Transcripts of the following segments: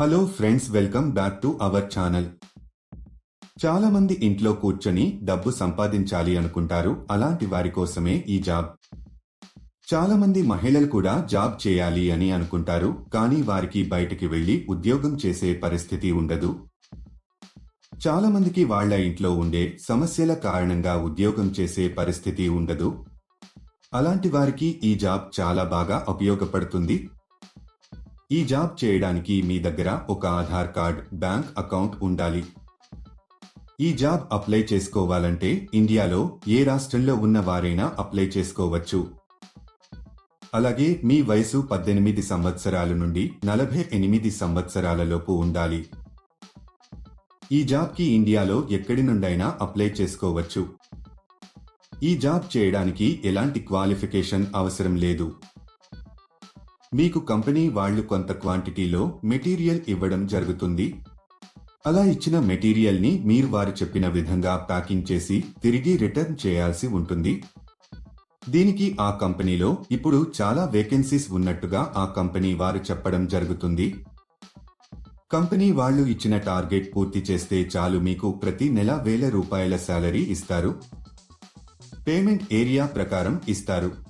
Hello friends welcome back to our channel చాలా మంది ఇంట్లో కూర్చొని డబ్బు సంపాదించాలి అనుకుంటారు అలాంటి వారి కోసమే ఈ జాబ్. చాలా మంది మహిళలు కూడా జాబ్ చేయాలి అని అనుకుంటారు కానీ వారికి బయటికి వెళ్ళి ఉద్యోగం చేసే పరిస్థితి ఉండదు. చాలా మందికి వాళ్ళ ఇంట్లో ఉండే సమస్యల కారణంగా ఉద్యోగం చేసే పరిస్థితి ఉండదు. అలాంటి వారికి ఈ జాబ్ చాలా బాగా ఉపయోగపడుతుంది ఈ జాబ్ చేయడానికి మీ దగ్గర ఒక ఆధార్ కార్డ్ బ్యాంక్ అకౌంట్ ఉండాలి. ఈ జాబ్ అప్లై చేసుకోవాలంటే ఇండియాలో ఏ రాష్ట్రంలో ఉన్న వారైనా అప్లై చేసుకోవచ్చు. అలాగే మీ వయసు పద్దెనిమిది సంవత్సరాల నుండి నలభై ఎనిమిది సంవత్సరాలలోపు ఉండాలి. ఈ జాబ్కి ఇండియాలో ఎక్కడి నుండైనా అప్లై చేసుకోవచ్చు. ఈ జాబ్ చేయడానికి ఎలాంటి క్వాలిఫికేషన్ అవసరం లేదు. మీకు కంపెనీ వాళ్ళు కొంత క్వాంటిటీలో మెటీరియల్ ఇవ్వడం జరుగుతుంది. అలా ఇచ్చిన మెటీరియల్ని మీరు వారు చెప్పిన విధంగా ప్యాకింగ్ చేసి తిరిగి రిటర్న్ చేయాల్సి ఉంటుంది. దీనికి ఆ కంపెనీలో ఇప్పుడు చాలా వేకెన్సీస్ ఉన్నట్టుగా ఆ కంపెనీ వారు చెప్పడం జరుగుతుంది. కంపెనీ వాళ్ళు ఇచ్చిన టార్గెట్ పూర్తి చేస్తే చాలు మీకు ప్రతి నెల వేల రూపాయల శాలరీ ఇస్తారు. పేమెంట్ ఏరియా ప్రకారం ఇస్తారు.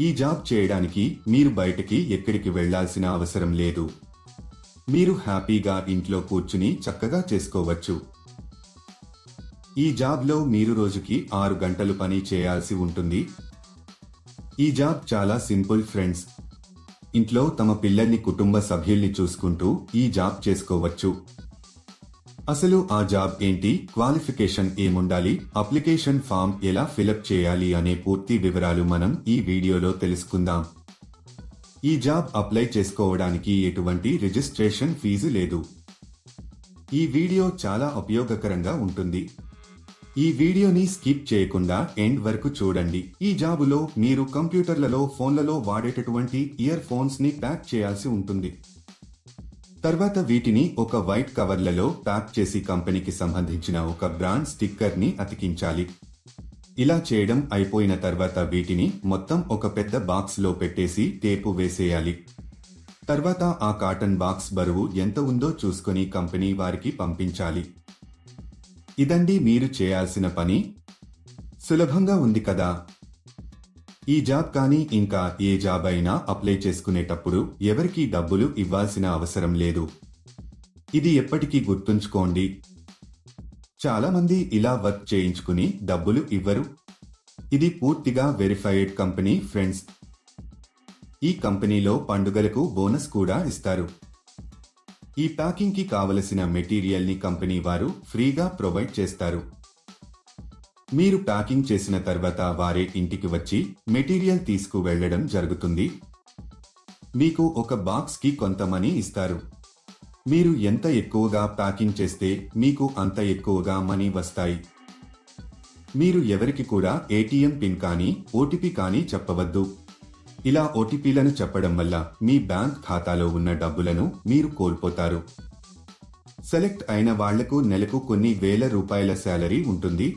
ఈ జాబ్ చేయడానికి మీరు బయటకి ఎక్కడికి వెళ్ళాల్సిన అవసరం లేదు. మీరు హ్యాపీగా ఇంట్లో కూర్చుని చక్కగా చేసుకోవచ్చు. ఈ జాబ్లో మీరు రోజుకి ఆరు గంటలు పని చేయాల్సి ఉంటుంది. ఈ జాబ్ చాలా సింపుల్ ఫ్రెండ్స్. ఇంట్లో తమ పిల్లల్ని కుటుంబ సభ్యుల్ని చూసుకుంటూ ఈ జాబ్ చేసుకోవచ్చు. అసలు ఆ జాబ్ ఏంటి? క్వాలిఫికేషన్ ఏముండాలి? అప్లికేషన్ ఫామ్ ఎలా ఫిలప్ చేయాలి అనే పూర్తి వివరాలు మనం ఈ వీడియోలో తెలుసుకుందాం. ఈ జాబ్ అప్లై చేసుకోవడానికి ఎటువంటి రిజిస్ట్రేషన్ ఫీజు లేదు. ఈ వీడియో చాలా ఉపయోగకరంగా ఉంటుంది. ఈ వీడియోని స్కిప్ చేయకుండా ఎండ్ వరకు చూడండి. ఈ జాబులో మీరు కంప్యూటర్లలో ఫోన్లలో వాడేటటువంటి ఇయర్ ఫోన్స్ని ప్యాక్ చేయాల్సి ఉంటుంది. తర్వాత వీటిని ఒక వైట్ కవర్లలో ప్యాక్ చేసి కంపెనీకి సంబంధించిన ఒక బ్రాండ్ స్టిక్కర్ని అతికించాలి. ఇలా చేయడం అయిపోయిన తర్వాత వీటిని మొత్తం ఒక పెద్ద బాక్స్లో పెట్టేసి టేపు వేసేయాలి. తర్వాత ఆ కాటన్ బాక్స్ బరువు ఎంత ఉందో చూసుకొని కంపెనీ వారికి పంపించాలి. ఇదండి మీరు చేయాల్సిన పని? సులభంగా ఉంది కదా. ఈ జాబ్ కానీ ఇంకా ఏ జాబ్ అయినా అప్లై చేసుకునేటప్పుడు ఎవరికీ డబ్బులు ఇవ్వాల్సిన అవసరం లేదు. ఇది ఎప్పటికీ గుర్తుంచుకోండి. చాలామంది ఇలా వర్క్ చేయించుకుని డబ్బులు ఇవ్వరు. ఇది పూర్తిగా వెరిఫైడ్ కంపెనీ ఫ్రెండ్స్. ఈ కంపెనీలో పండుగలకు బోనస్ కూడా ఇస్తారు. ఈ ప్యాకింగ్కి కావలసిన మెటీరియల్ని కంపెనీ వారు ఫ్రీగా ప్రొవైడ్ చేస్తారు. మీరు ప్యాకింగ్ చేసిన తర్వాత వారే ఇంటికి వచ్చి మెటీరియల్ తీసుకు వెళ్ళడం జరుగుతుంది. మీకు ఒక బాక్స్కి కొంత మనీ ఇస్తారు. మీరు ఎంత ఎక్కువగా ప్యాకింగ్ చేస్తే మీకు అంత ఎక్కువగా మనీ వస్తాయి. మీరు ఎవరికి కూడా ఏటీఎం పిన్ కానీ ఓటీపీ కానీ చెప్పవద్దు. ఇలా ఓటీపీలను చెప్పడం వల్ల మీ బ్యాంక్ ఖాతాలో ఉన్న డబ్బులను మీరు కోల్పోతారు. సెలెక్ట్ అయిన వాళ్ళకు నెలకు కొన్ని వేల రూపాయల శాలరీ ఉంటుంది.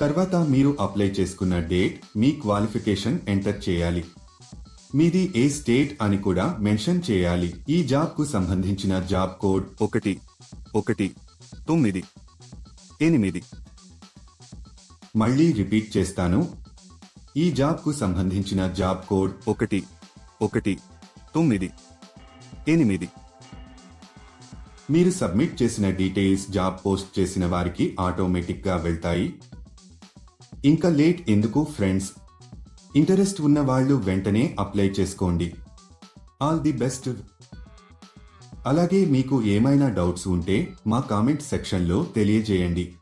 తర్వాత మీరు అప్లై చేసుకున్న డేట్ మీ క్వాలిఫికేషన్ ఎంటర్ చేయాలి. మీది ఏ స్టేట్ అని కూడా మెన్షన్ చేయాలి. ఈ జాబ్కు సంబంధించిన జాబ్ కోడ్ ఒకటి ఒకటి తొమ్మిది ఎనిమిది. మళ్ళీ రిపీట్ చేస్తాను. ఈ జాబ్కు సంబంధించిన జాబ్ కోడ్ ఒకటి ఒకటి తొమ్మిది ఎనిమిది. మీరు సబ్మిట్ చేసిన డీటెయిల్స్ జాబ్ పోస్ట్ చేసిన వారికి ఆటోమేటిక్గా వెళ్తాయి. ఇంకా లేట్ ఎందుకు ఫ్రెండ్స్? ఇంటరెస్ట్ ఉన్న వాళ్ళు వెంటనే అప్లై చేసుకోండి. All the best. అలాగే మీకు ఏమైనా డౌట్స్ ఉంటే మా కామెంట్ సెక్షన్లో తెలియజేయండి.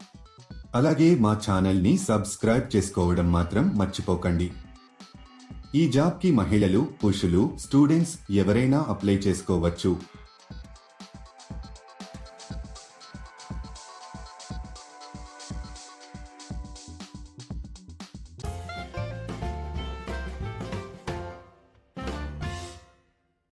అలాగే మా ఛానల్ని సబ్స్క్రైబ్ చేసుకోవడం మాత్రం మర్చిపోకండి. ఈ జాబ్కి మహిళలు పురుషులు స్టూడెంట్స్ ఎవరైనా అప్లై చేసుకోవచ్చు.